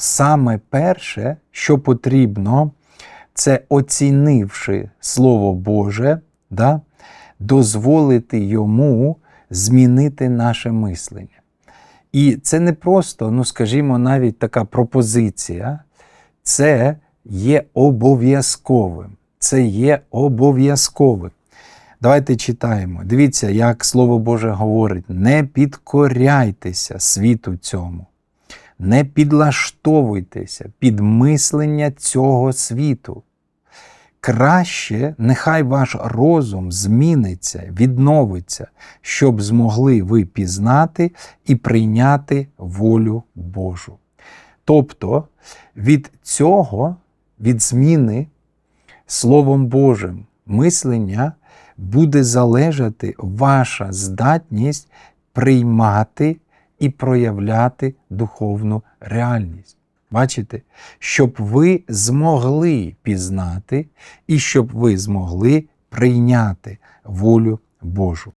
саме перше, що потрібно, це оцінивши Слово Боже, да, дозволити йому змінити наше мислення. І це не просто, ну скажімо, навіть така пропозиція, це є обов'язковим. Це є обов'язковим. Давайте читаємо. Дивіться, як Слово Боже говорить: не підкоряйтеся світу цьому, не підлаштовуйтеся під мислення цього світу. Краще нехай ваш розум зміниться, відновиться, щоб змогли ви пізнати і прийняти волю Божу. Тобто від цього, від зміни Словом Божим мислення буде залежати ваша здатність приймати і проявляти духовну реальність. Бачите, щоб ви змогли пізнати і щоб ви змогли прийняти волю Божу.